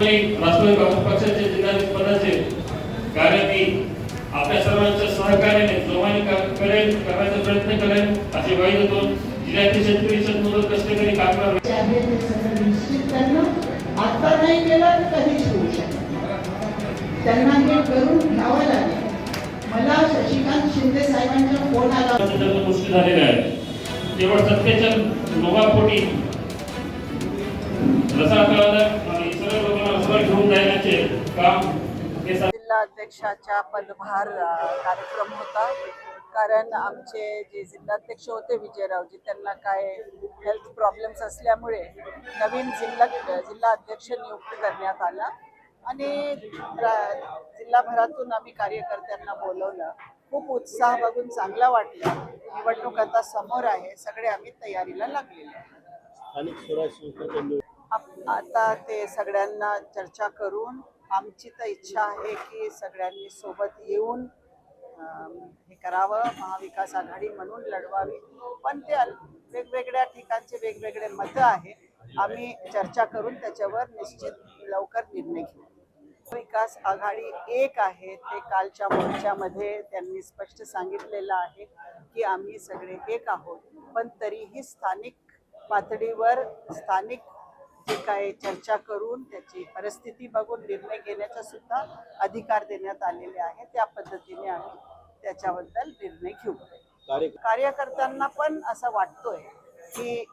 राष्ट्रवादी काँग्रेस पक्षाचे जिल्हाधिकारी पदाचे कार्य मी आपल्या सर्वांच्या सहकार्याने जोमाने का- करेल करण्याचा प्रयत्न करेन असे ग्वाही देतो जिल्ह्यातील शेतकरी शेतमजूर कष्टकरी कामगार जे आहे ते सगळं निश्चित करणं आता नाही केलं तर कधीच होऊ शकत त्यांना हे करून घ्यावं लागेल. मला शशिकांत शिंदे साहेबांचा फोन आला. गोष्टी झालेल्या आहेत. केवळ सत्तेच्या लोकांपोटी रसाळ कळवला आणि सर्व लोकांना रसाळ घेऊन जाण्याचे काम हे सा- जिल्हा अध्यक्षाच्या पदभार कार्यक्रम होता. कारण आमचे जे जिल्हाध्यक्ष होते विजयरावजी त्यांना काय हेल्थ प्रॉब्लेम्स असल्यामुळे नवीन जिल्हा जिल्हा अध्यक्ष नियुक्त करण्यात आला. आणि जिल्हाभरातून आम्ही कार्यकर्त्यांना बोलवलं. खूप उत्साह बघून चांगला वाटला. निवडणूक आता समोर आहे. सगळे आम्ही तयारीला लागलेले आहे आता ते सगळ्यांना चर्चा करून आमची तर इच्छा आहे की सगळ्यांनी सोबत येऊन हे करावं महाविकास आघाडी म्हणून लढवावी. पण ते वेगवेगळ्या ठिकाणचे वेगवेगळे मतं आहे. आम्ही चर्चा करून त्याच्यावर निश्चित लवकर निर्णय घेऊ. विकास आघाडी एक आहे. ते कालच्या मोर्चामध्ये त्यांनी स्पष्ट सांगितलेलं आहे की आम्ही सगळे एक आहोत. पण तरीही स्थानिक पातळीवर स्थानिक जे काय चर्चा करून त्याची परिस्थिती बघून निर्णय घेण्याचा सुद्धा अधिकार देण्यात आलेले आहे. त्या पद्धतीने आम्ही त्याच्याबद्दल निर्णय घेऊ. कार्यकर्त्यांना पण असं वाटतोय की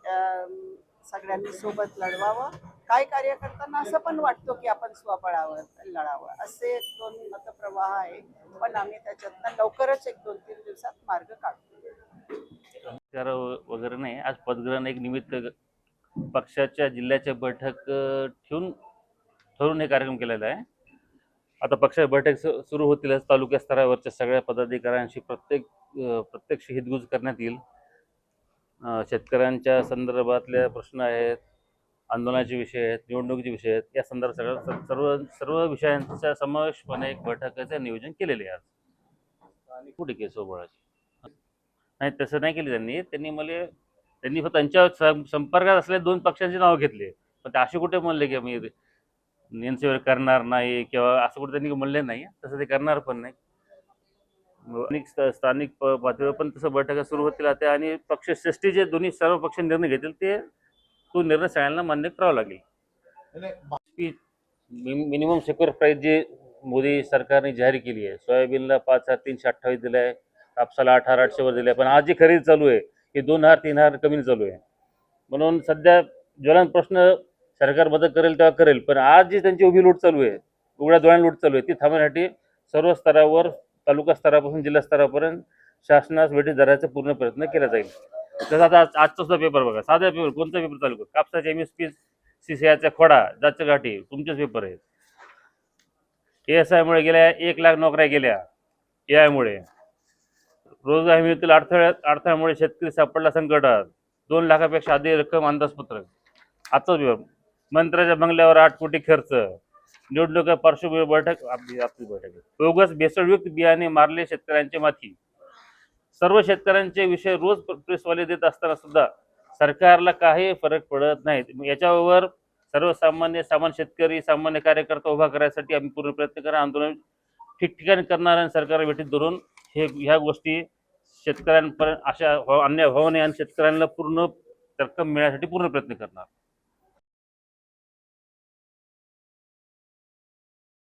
सगळ्यांनी सोबत लढवावं. काय कार्यकर्त्यांना असं पण वाटतो की आपण स्वबळावर लढावं. असे दोन मतप्रवाह आहे. पण आम्ही त्याच्यातनं लवकरच एक दोन तीन दिवसात मार्ग काढतो वगैरे नाही. आज पदग्रहण एक निमित्त पक्षाच्या जिल्ह्याच्या बैठक ठेवून ठरवून हे कार्यक्रम केलेला आहे. आता पक्षाच्या बैठक सुरू होतीलच तालुक्या स्तरावरच्या सगळ्या पदाधिकाऱ्यांशी प्रत्येक प्रत्यक्ष हितगुज करण्यात येईल. शेतकऱ्यांच्या संदर्भातल्या प्रश्न आहेत आंदोलनाचे विषय आहेत निवडणुकीचे विषय आहेत या संदर्भात सगळ्या सर्व सर्व विषयांचा समावेशपणे एक बैठकाचं नियोजन केलेले आहे आज. कुठे केस सोबळाची नाही तसं नाही केलं त्यांनी. त्यांनी मला त्यांनी फक्त त्यांच्या संपर्कात असलेल्या दोन पक्षांची नावं घेतली. पण ते असे कुठे म्हणले की मी नियंत्रण करणार नाही किंवा असं कुठे त्यांनी म्हणले नाही. तसं ते करणार पण नाही. स्त- स्थानिक पातळीवर पण तसं बैठका सुरू होतील आता आणि पक्ष जे दोन्ही सर्व पक्ष निर्णय घेतील ते तो निर्णय सगळ्यांना मान्य करावा लागेल. मिनिमम सेक्युअर प्राईस जी मोदी सरकारने जाहीर केली आहे. सोयाबीनला पाच हजार तीनशे अठ्ठावीस दिलं आहे कापसाला हजार आठशेवर दिलं आहे पण आज जी खरेदी चालू आहे हे दोन हार तीन हार कमी चालू आहे. म्हणून सध्या ज्वलन प्रश्न सरकार मदत करेल तेव्हा करेल पण आज जी त्यांची उभी लूट चालू आहे उघड्या डोळ्याने लूट चालू आहे ती थांबवण्यासाठी सर्व स्तरावर तालुका स्तरापासून जिल्हा स्तरापर्यंत शासनास वेटीस धरायचा पूर्ण प्रयत्न केला जाईल. जसं आता आज- आजचा सुद्धा पेपर बघा साधा पेपर कोणता पेपर चालू करा कापसाच्या एम एस पी सीसीआयचा खोडा जातच्या गाठी तुमचेच पेपर आहेत. एस आयमुळे गेल्या एक लाख नोकऱ्या गेल्या ए आयमुळे रोजगार हमीतील अडथळ्यात अडथळ्यामुळे शेतकरी सापडला संकटात. दोन लाखापेक्षा अधिक रक्कम अंदाजपत्रक. आजचाच पेपर मंत्र्याच्या बंगल्यावर आठ कोटी खर्च. निवडणुका पार्श्वभूमी बैठक आपली आपली बैठक. बोगस भेसळयुक्त बियाणे मारले शेतकऱ्यांचे माथी. सर्व शेतकऱ्यांचे विषय रोज प्रेसवाले देत असताना सुद्धा सरकारला काही फरक पडत नाहीत याच्यावर सर्वसामान्य सामान्य शेतकरी सामान्य कार्यकर्ता उभा करायसाठी आम्ही पूर्ण प्रयत्न करा. आंदोलन ठिकठिकाणी करणार आणि सरकार भेटीत धरून हे ह्या गोष्टी शेतकऱ्यांपर्यंत अशा हो अन्याय होऊ नये आणि शेतकऱ्यांना पूर्ण रक्कम मिळण्यासाठी पूर्ण प्रयत्न करणार.